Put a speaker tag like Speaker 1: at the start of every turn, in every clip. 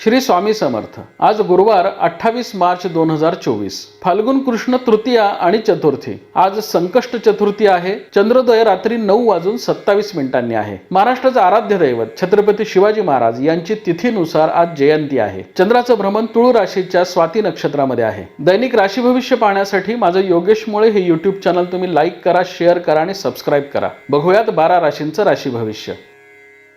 Speaker 1: श्री स्वामी समर्थ. आज गुरुवार अठ्ठावीस मार्च दोन हजार चोवीस. फाल्गुन कृष्ण तृतीया आणि चतुर्थी. आज संकष्ट चतुर्थी आहे. चंद्रोदय रात्री नऊ वाजून सत्तावीस मिनिटांनी आहे. महाराष्ट्राचं आराध्य दैवत छत्रपती शिवाजी महाराज यांची तिथीनुसार आज जयंती आहे. चंद्राचं भ्रमण तुळू राशीच्या स्वाती नक्षत्रामध्ये आहे. दैनिक राशी भविष्य पाहण्यासाठी माझं योगेश मुळे हे युट्यूब चॅनल तुम्ही लाईक करा शेअर करा आणि सबस्क्राईब करा. बघूयात बारा राशींचं राशी भविष्य.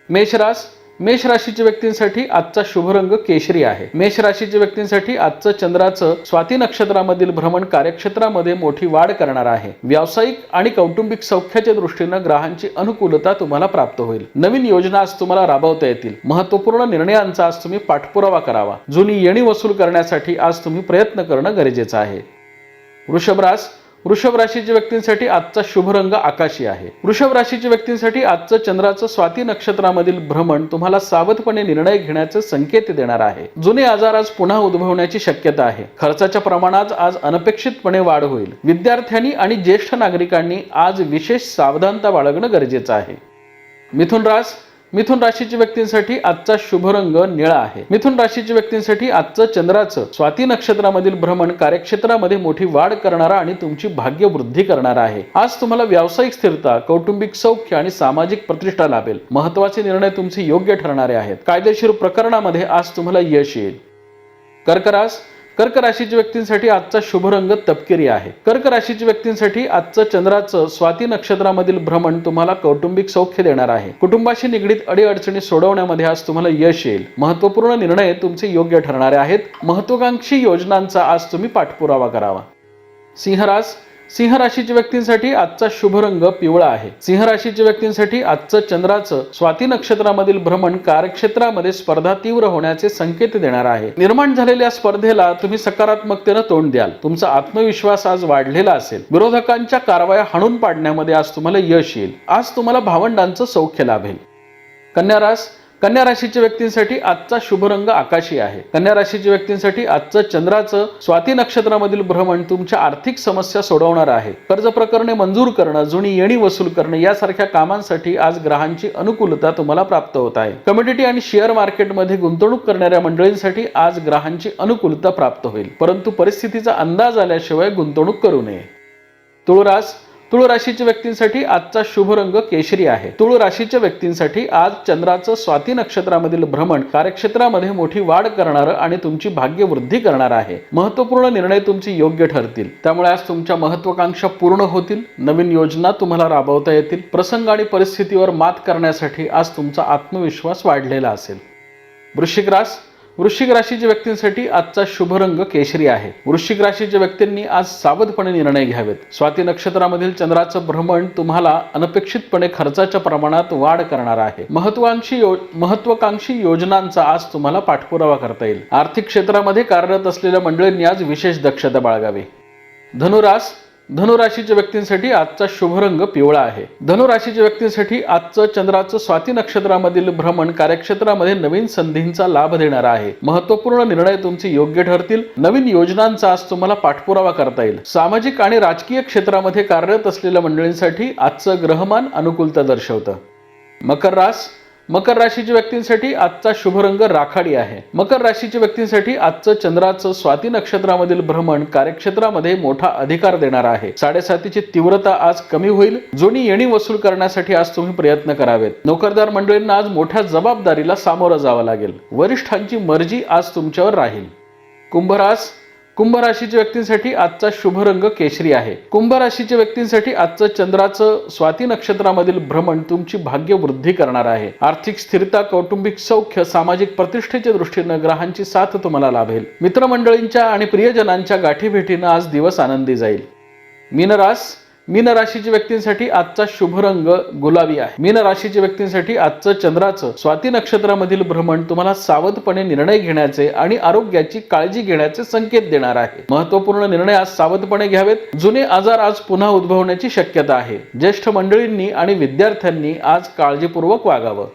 Speaker 1: मेषरास मेष राशीच्या व्यक्तींसाठी आजचा शुभ रंग केशरी आहे. मेष राशीच्या व्यक्तींसाठी आजचं चंद्राचं स्वाती नक्षत्रामधील भ्रमण कार्यक्षेत्रामध्ये मोठी वाढ करणार आहे. व्यावसायिक आणि कौटुंबिक सौख्याच्या दृष्टीनं ग्रहांची अनुकूलता तुम्हाला प्राप्त होईल. नवीन योजना आज तुम्हाला राबवता येतील. महत्त्वपूर्ण निर्णयांचा आज तुम्ही पाठपुरावा करावा. जुनी येणी वसूल करण्यासाठी आज तुम्ही प्रयत्न करणं गरजेचं आहे. वृषभरास वृषभ राशीच्या व्यक्तींसाठी आजचा शुभ रंग आकाशी आहे. वृषभ राशीच्या व्यक्तींसाठी आजचं चंद्राचं स्वाती नक्षत्रामधील भ्रमण तुम्हाला सावधपणे निर्णय घेण्याचे संकेत देणार आहे. जुने आजार आज पुन्हा उद्भवण्याची शक्यता आहे. खर्चाच्या प्रमाणात आज अनपेक्षितपणे वाढ होईल. विद्यार्थ्यांनी आणि ज्येष्ठ नागरिकांनी आज विशेष सावधानता बाळगणं गरजेचं आहे. मिथुन रास मिथुन राशीच्या व्यक्तींसाठी आजचा शुभ रंग निळा आहे. मिथुन राशीच्या व्यक्तींसाठी आजचं चंद्राचं स्वाती नक्षत्रामधील भ्रमण कार्यक्षेत्रामध्ये मोठी वाढ करणारा आणि तुमची भाग्य वृद्धी करणारा आहे. आज तुम्हाला व्यावसायिक स्थिरता कौटुंबिक सौख्य आणि सामाजिक प्रतिष्ठा लाभेल. महत्त्वाचे निर्णय तुमचे योग्य ठरणारे आहेत. कायदेशीर प्रकरणामध्ये आज तुम्हाला यश येईल. कर्करास कर्क राशीच्या व्यक्तींसाठी आजचा शुभ रंग तपकिरी आहे. कर्क राशीच्या व्यक्तींसाठी आजचं चंद्राचं स्वाती नक्षत्रामधील भ्रमण तुम्हाला कौटुंबिक सौख्य देणार आहे. कुटुंबाशी निगडीत अडीअडचणी सोडवण्यामध्ये आज तुम्हाला यश येईल. महत्त्वपूर्ण निर्णय तुमचे योग्य ठरणारे आहेत. महत्वाकांक्षी योजनांचा आज तुम्ही पाठपुरावा करावा. सिंहरास सिंह राशीच्या व्यक्तींसाठी आजचा शुभ रंग पिवळा आहे. सिंह राशीच्या व्यक्तींसाठी आजचं चंद्राचं स्वाती नक्षत्रामधील भ्रमण कार्यक्षेत्रामध्ये स्पर्धा तीव्र होण्याचे संकेत देणार आहे. निर्माण झालेल्या स्पर्धेला तुम्ही सकारात्मकतेनं तोंड द्याल. तुमचा आत्मविश्वास आज वाढलेला असेल. विरोधकांच्या कारवाया हाणून पाडण्यामध्ये आज तुम्हाला यश येईल. आज तुम्हाला भावंडांचं सौख्य लाभेल. कन्या रास कन्या राशीच्या व्यक्तींसाठी आजचा शुभ रंग आकाशी आहे. कन्या राशीच्या व्यक्तींसाठी आजचं चंद्राचं स्वाती नक्षत्रामधील भ्रमण तुमच्या आर्थिक समस्या सोडवणार आहे. कर्ज प्रकरणे मंजूर करणं जुनी येणी वसूल करणं यासारख्या कामांसाठी आज ग्रहांची अनुकूलता तुम्हाला प्राप्त होत आहे. कम्युनिटी आणि शेअर मार्केटमध्ये गुंतवणूक करणाऱ्या मंडळींसाठी आज ग्रहांची अनुकूलता प्राप्त होईल. परंतु परिस्थितीचा अंदाज आल्याशिवाय गुंतवणूक करू नये. तुळरास तुळ राशीच्या व्यक्तींसाठी आजचा शुभ रंग केशरी आहे. तुळ राशीच्या व्यक्तींसाठी आज चंद्राचं स्वाती नक्षत्रामधील भ्रमण कार्यक्षेत्रामध्ये मोठी वाढ करणारं आणि तुमची भाग्य वृद्धी करणार आहे. महत्त्वपूर्ण निर्णय तुमचे योग्य ठरतील. त्यामुळे आज तुमच्या महत्वाकांक्षा पूर्ण होतील. नवीन योजना तुम्हाला राबवता येतील. प्रसंग आणि परिस्थितीवर मात करण्यासाठी आज तुमचा आत्मविश्वास वाढलेला असेल. वृश्चिक रास वृश्चिक राशीच्या व्यक्तींसाठी आजचा शुभ रंग केशरी आहे. वृश्चिक राशीच्या व्यक्तींनी आज सावधपणे निर्णय घ्यावेत. स्वाती नक्षत्रामधील चंद्राचं भ्रमण तुम्हाला अनपेक्षितपणे खर्चाच्या प्रमाणात वाढ करणार आहे. महत्वाकांक्षी यो महत्वाकांक्षी योजनांचा आज तुम्हाला पाठपुरावा करता येईल. आर्थिक क्षेत्रामध्ये कार्यरत असलेल्या मंडळींनी आज विशेष दक्षता बाळगावी. धनुरास धनुराशीच्या व्यक्तींसाठी आजचा शुभ रंग पिवळा आहे. धनुराशीच्या व्यक्तींसाठी आजचं चंद्राचं स्वाती नक्षत्रामधील भ्रमण कार्यक्षेत्रामध्ये नवीन संधींचा लाभ देणार आहे. महत्त्वपूर्ण निर्णय तुमचे योग्य ठरतील. नवीन योजनांचा आज तुम्हाला पाठपुरावा करता येईल. सामाजिक आणि राजकीय क्षेत्रामध्ये कार्यरत असलेल्या मंडळींसाठी आजचं ग्रहमान अनुकूलता दर्शवतं. मकर रास मकर राशीच्या व्यक्तींसाठी आजचा शुभ रंग राखाडी आहे. मकर राशीच्या व्यक्तींसाठी आजचं चंद्राचं स्वाती नक्षत्रामधील भ्रमण कार्यक्षेत्रामध्ये मोठा अधिकार देणार आहे. साडेसातीची तीव्रता आज कमी होईल. जुनी येणी वसूल करण्यासाठी आज तुम्ही प्रयत्न करावेत. नोकरदार मंडळींना आज मोठ्या जबाबदारीला सामोरं जावं लागेल. वरिष्ठांची मर्जी आज तुमच्यावर राहील. कुंभरास कुंभ राशीच्या व्यक्तींसाठी आजचा शुभ रंग केशरी आहे. कुंभ राशीच्या व्यक्तींसाठी आजचं चंद्राचं स्वाती नक्षत्रामधील भ्रमण तुमची भाग्य वृद्धी करणार आहे. आर्थिक स्थिरता कौटुंबिक सौख्य सामाजिक प्रतिष्ठेच्या दृष्टीनं ग्रहांची साथ तुम्हाला लाभेल. मित्रमंडळींच्या आणि प्रियजनांच्या गाठीभेटीनं आज दिवस आनंदी जाईल. मीनरास मीन राशीच्या व्यक्तींसाठी आजचा शुभ रंग गुलाबी आहे. मीन राशीच्या व्यक्तींसाठी आजचं चंद्राचं स्वाती नक्षत्रामधील भ्रमण तुम्हाला सावधपणे निर्णय घेण्याचे आणि आरोग्याची काळजी घेण्याचे संकेत देणार आहे. महत्त्वपूर्ण निर्णय आज सावधपणे घ्यावेत. जुने आजार आज पुन्हा उद्भवण्याची शक्यता आहे. ज्येष्ठ मंडळींनी आणि विद्यार्थ्यांनी आज काळजीपूर्वक वागावं.